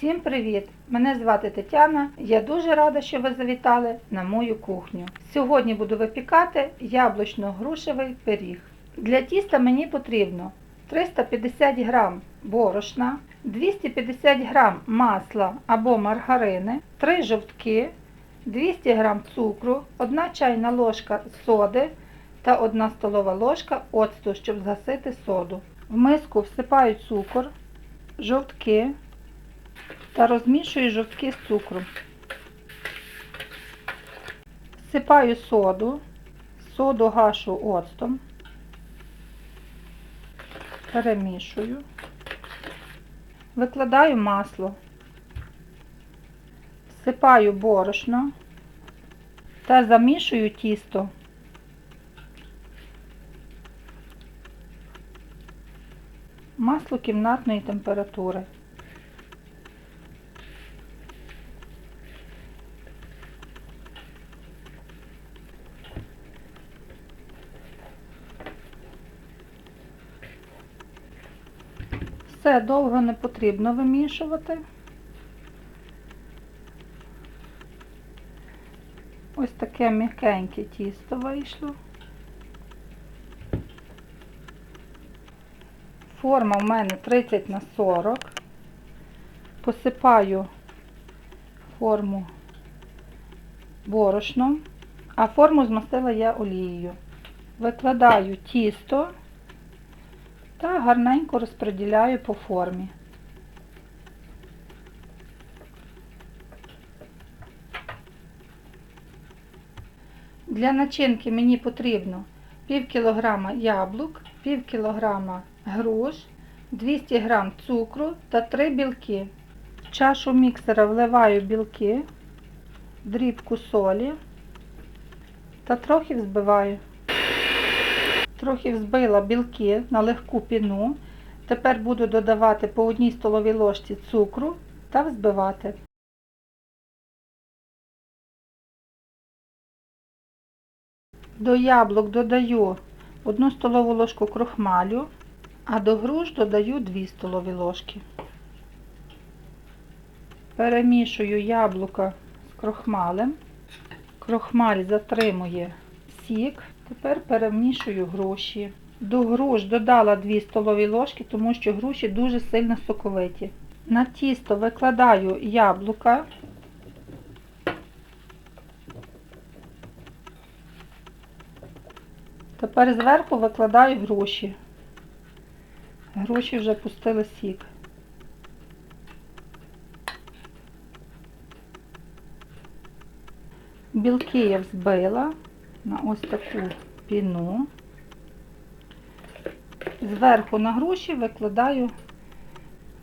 Всім привіт! Мене звати Тетяна. Я дуже рада, що ви завітали на мою кухню. Сьогодні буду випікати яблучно-грушевий пиріг. Для тіста мені потрібно 350 г борошна, 250 г масла або маргарини, 3 жовтки, 200 г цукру, 1 чайна ложка соди та 1 столова ложка оцту, щоб згасити соду. В миску всипаю цукор, жовтки та розмішую жовтки з цукром. Всипаю соду, соду гашу оцтом, перемішую, викладаю масло, всипаю борошно та замішую тісто. Масло кімнатної температури. Все довго не потрібно вимішувати. Ось таке м'якеньке тісто вийшло. Форма в мене 30 на 40. Посипаю форму борошном, а форму змастила я олією. Викладаю тісто та гарненько розподіляю по формі. Для начинки мені потрібно пів кілограма яблук, пів кілограма груш, 200 г цукру та 3 білки. В чашу міксера вливаю білки, дрібку солі та трохи взбиваю. Трохи взбила білки на легку піну. Тепер буду додавати по одній столовій ложці цукру та взбивати. До яблук додаю 1 столову ложку крохмалю, а до груш додаю 2 столові ложки. Перемішую яблука з крохмалем. Крохмаль затримує сік. Тепер перемішую груші. До груш додала 2 столові ложки, тому що груші дуже сильно соковиті. На тісто викладаю яблука. Тепер зверху викладаю груші. Груші вже пустили сік. Білки я взбила на ось таку піну. Зверху на груші викладаю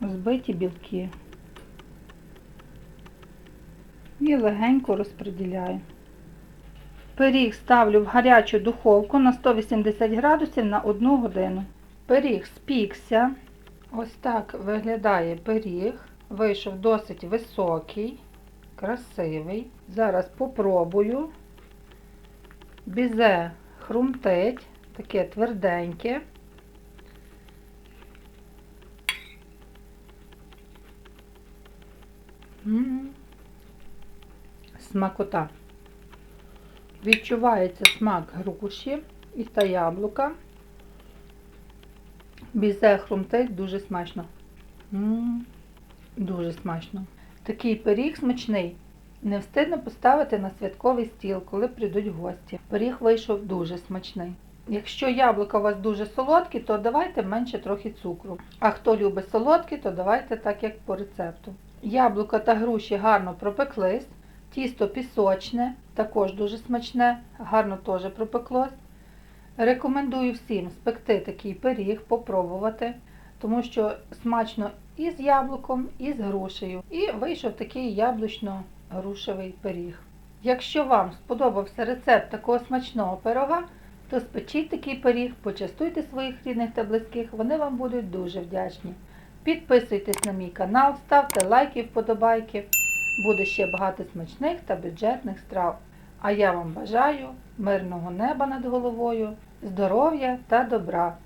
збиті білки і легенько розподіляю. Пиріг ставлю в гарячу духовку на 180 градусів на 1 годину. Пиріг спікся. Ось так виглядає пиріг. Вийшов досить високий, красивий. Зараз попробую. Бізе хрумтить, таке тверденьке. М. Смакота. Відчувається смак груші і та яблука. Бізе хрумтить дуже смачно. М. Дуже смачно. Такий пиріг смачний. Не встигне поставити на святковий стіл, коли прийдуть гості. Пиріг вийшов дуже смачний. Якщо яблука у вас дуже солодкі, то давайте менше трохи цукру. А хто любить солодкі, то давайте так, як по рецепту. Яблука та груші гарно пропеклись. Тісто пісочне, також дуже смачне, гарно теж пропеклось. Рекомендую всім спекти такий пиріг, попробувати, тому що смачно і з яблуком, і з грушею. І вийшов такий яблучно-грушевий пиріг. Якщо вам сподобався рецепт такого смачного пирога, то спечіть такий пиріг, почастуйте своїх рідних та близьких, вони вам будуть дуже вдячні. Підписуйтесь на мій канал, ставте лайки, вподобайки. Буде ще багато смачних та бюджетних страв. А я вам бажаю мирного неба над головою, здоров'я та добра.